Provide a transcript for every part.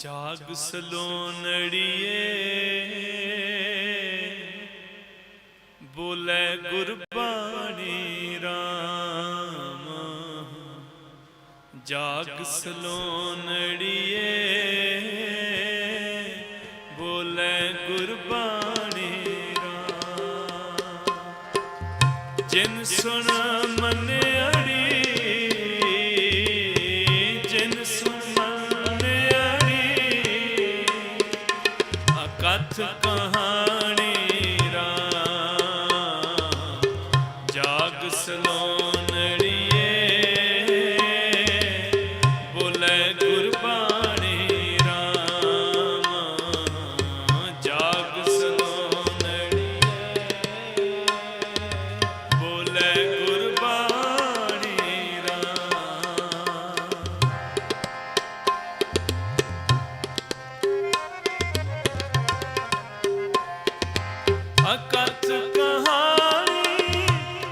ਜਾਗ ਸਲੋਨੜੀਏ। ਬੋਲੇ ਗੁਰਬਾਣੀ RAM ਜਾਗ ਸਲੋਨੜੀਏ। ਬੋਲੇ ਗੁਰਬਾਣੀ RAM ਜਿਨ ਸੁਣ ਮੰਨੇ ਅਕਥ ਕਹਾਣੀ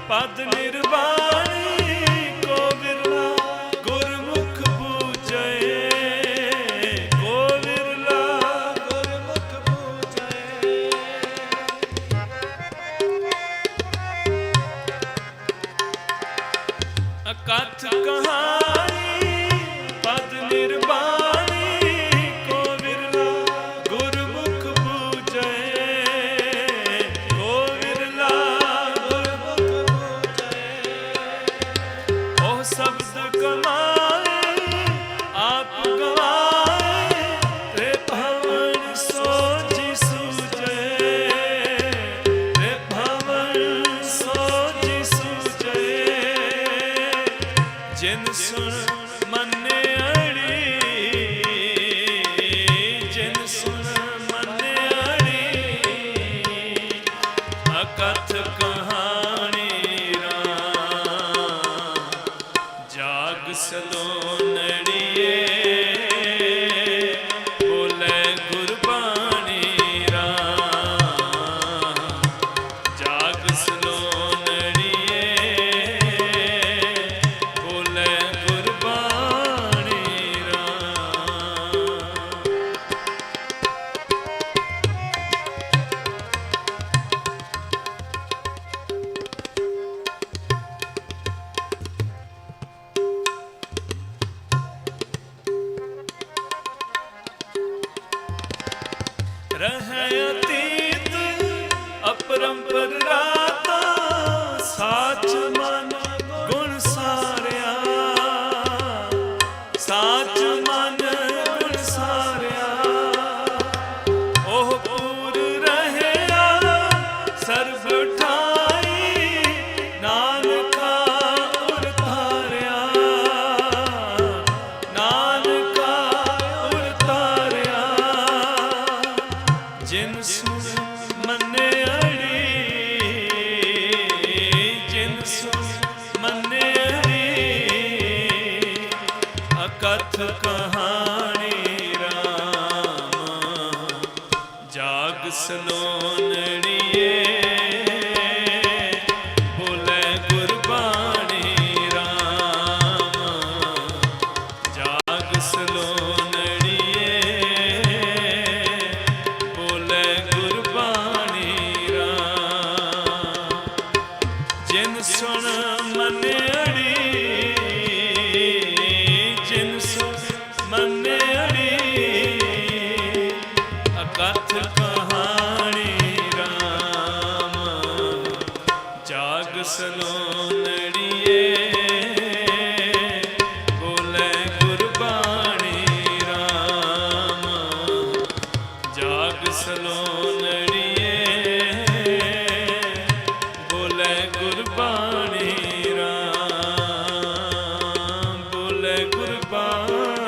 ਪਦ ਨਿਰਵਾਣੀ ਕੋ ਵਿਰਲਾ ਗੁਰਮੁਖ ਬੂਝੇ ਕੋ ਵਿਰਲਾ ਗੁਰਮੁਖ ਬੂਝੇ ਅਕਥ ਕਹਾਣੀ ਜਿਨ ਸੁਣ ਮੰਨਿਆੜੀ ਜਿਨ ਸੁਣ ਮੰਨਿਆੜੀ ਅਕਥ ਕਹਾਣੀ ਰਾਮ। ਜਾਗ ਸਲੋਨੜੀਏ ਬੋਲੇ ਰਹਿ ਅਤੀਤ, ਅਪਰੰਪਰ ਰਾਤਾ, ਸਾਚ ਮਨ ਗੁਣ ਸਾਰਿਆ। ਸਾਚ ਮਨ ਗੁਣ ਸਾਰਿਆ। ਉਹ ਪੂਰ ਰਹਿਆ, ਸਰਬ ਠਾਈ ਕਹਾਣੀ ਰਾਮ। ਜਾਗ ਸਲੋਨੜੀਏ ਅਕਥ ਕਹਾਣੀ ਰਾਮ। ਜਾਗ ਸਲੋਨੜੀਏ ਬੋਲੇ ਗੁਰਬਾਣੀ ਰਾਮ। ਜਾਗ ਸਲੋਨੜੀਏ ਬੋਲੇ ਗੁਰਬਾਣੀ ਰਾਮ। ਬੋਲੇ ਗੁਰਬਾਣੀ